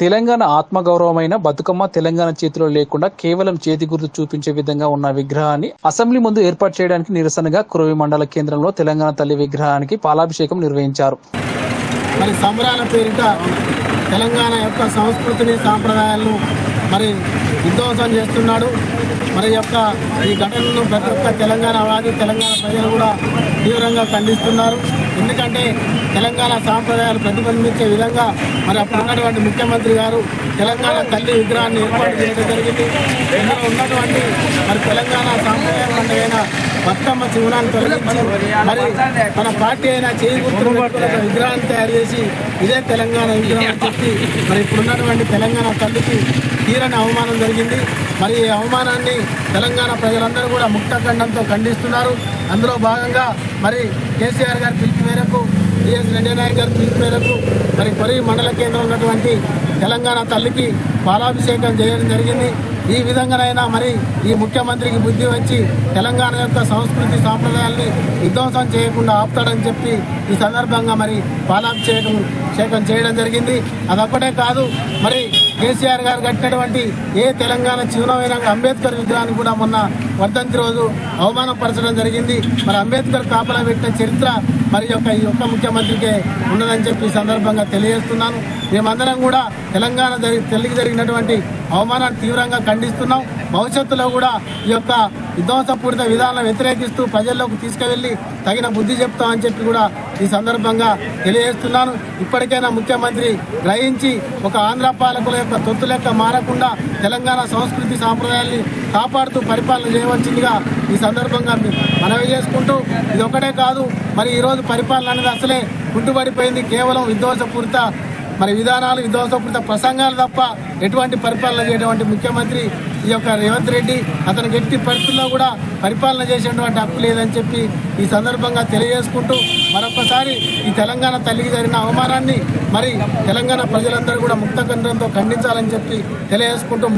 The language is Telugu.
తెలంగాణ ఆత్మగౌరవమైన బతుకమ్మ తెలంగాణ చేతిలో లేకుండా కేవలం చేతి గుర్తు చూపించే విధంగా ఉన్న విగ్రహాన్ని అసెంబ్లీ ముందు ఏర్పాటు చేయడానికి నిరసనగా కురవి మండల కేంద్రంలో తెలంగాణ తల్లి విగ్రహానికి పాలాభిషేకం నిర్వహించారు. మరి సంబరాల పేరిట తెలంగాణ యొక్క సంస్కృతిని సాంప్రదాయాలను మరి విధ్వంసం చేస్తున్నాడు. మరి యొక్క ఈ ఘటనను ప్రతి ఒక్క తెలంగాణ వాది తెలంగాణ ప్రజలు కూడా తీవ్రంగా ఖండిస్తున్నారు. ఎందుకంటే తెలంగాణ సాంప్రదాయాలు ప్రతిబింబించే విధంగా మరి అప్పుడు ఉన్నటువంటి ముఖ్యమంత్రి గారు తెలంగాణ తల్లి విగ్రహాన్ని ఏర్పాటు చేయడం జరిగింది. ఇందులో ఉన్నటువంటి మరి తెలంగాణ సాంప్రదాయ పండుగైన బతుకమ్మ శివనాన్ని తొలగించి మరి మన పార్టీ అయిన చేయి విగ్రహాన్ని తయారు చేసి ఇదే తెలంగాణ విగ్రహం అని చెప్పి మరి ఇప్పుడున్నటువంటి తెలంగాణ తల్లికి తీరని అవమానం జరిగింది. మరి ఈ అవమానాన్ని తెలంగాణ ప్రజలందరూ కూడా ముక్తఖండంతో ఖండిస్తున్నారు. అందులో భాగంగా మరి కేసీఆర్ గారు పిలుపు మేరకు డిఎస్ రెడ్డినాయక్ గారి పిలుపు మేరకు మరి కొరి మండల కేంద్రం ఉన్నటువంటి తెలంగాణ తల్లికి పాలాభిషేకం చేయడం జరిగింది. ఈ విధంగానైనా మరి ఈ ముఖ్యమంత్రికి బుద్ధి వచ్చి తెలంగాణ యొక్క సంస్కృతి సాంప్రదాయాల్ని విధ్వంసం చేయకుండా ఆపుతాడని చెప్పి ఈ సందర్భంగా మరి పాలాభిషేకం షేకం చేయడం జరిగింది. అదొక్కటే కాదు మరి కేసీఆర్ గారు కట్టినటువంటి ఏ తెలంగాణ చిహ్నమైన అంబేద్కర్ విగ్రహాన్ని కూడా మొన్న వర్ధంతి రోజు అవమానపరచడం జరిగింది. మరి అంబేద్కర్ కాపలా పెట్టిన చరిత్ర మరి యొక్క ఈ యొక్క ముఖ్యమంత్రికే ఉన్నదని చెప్పి ఈ సందర్భంగా తెలియజేస్తున్నాను. మేమందరం కూడా తెలంగాణ జరి తెలుగు జరిగినటువంటి అవమానాన్ని తీవ్రంగా ఖండిస్తున్నాం. భవిష్యత్తులో కూడా ఈ యొక్క విధ్వంసపూరిత విధానాలను వ్యతిరేకిస్తూ ప్రజల్లోకి తీసుకువెళ్ళి తగిన బుద్ధి చెప్తామని చెప్పి కూడా ఈ సందర్భంగా తెలియజేస్తున్నాను. ఇప్పటికైనా ముఖ్యమంత్రి గ్రహించి ఒక ఆంధ్ర పాలకుల యొక్క తొత్తు లెక్క మారకుండా తెలంగాణ సంస్కృతి సాంప్రదాయాల్ని కాపాడుతూ పరిపాలన చేయవలసిందిగా ఈ సందర్భంగా మనవి చేసుకుంటూ ఇది ఒకటే కాదు మరి ఈరోజు పరిపాలన అనేది అసలే కుంటుపడిపోయింది. కేవలం విధ్వంసపూరిత మరి విధానాలు విధ్వంసపూరిత ప్రసంగాలు తప్ప ఎటువంటి పరిపాలన చేయటువంటి ముఖ్యమంత్రి ఈ యొక్క రేవంత్ రెడ్డి అతనికి ఎట్టి పరిస్థితుల్లో కూడా పరిపాలన చేసేటువంటి హక్కు లేదని చెప్పి ఈ సందర్భంగా తెలియజేసుకుంటూ మరొకసారి ఈ తెలంగాణ తల్లికి జరిగిన అవమానాన్ని మరి తెలంగాణ ప్రజలందరూ కూడా ముక్త ఖండంతో ఖండించాలని చెప్పి తెలియజేసుకుంటూ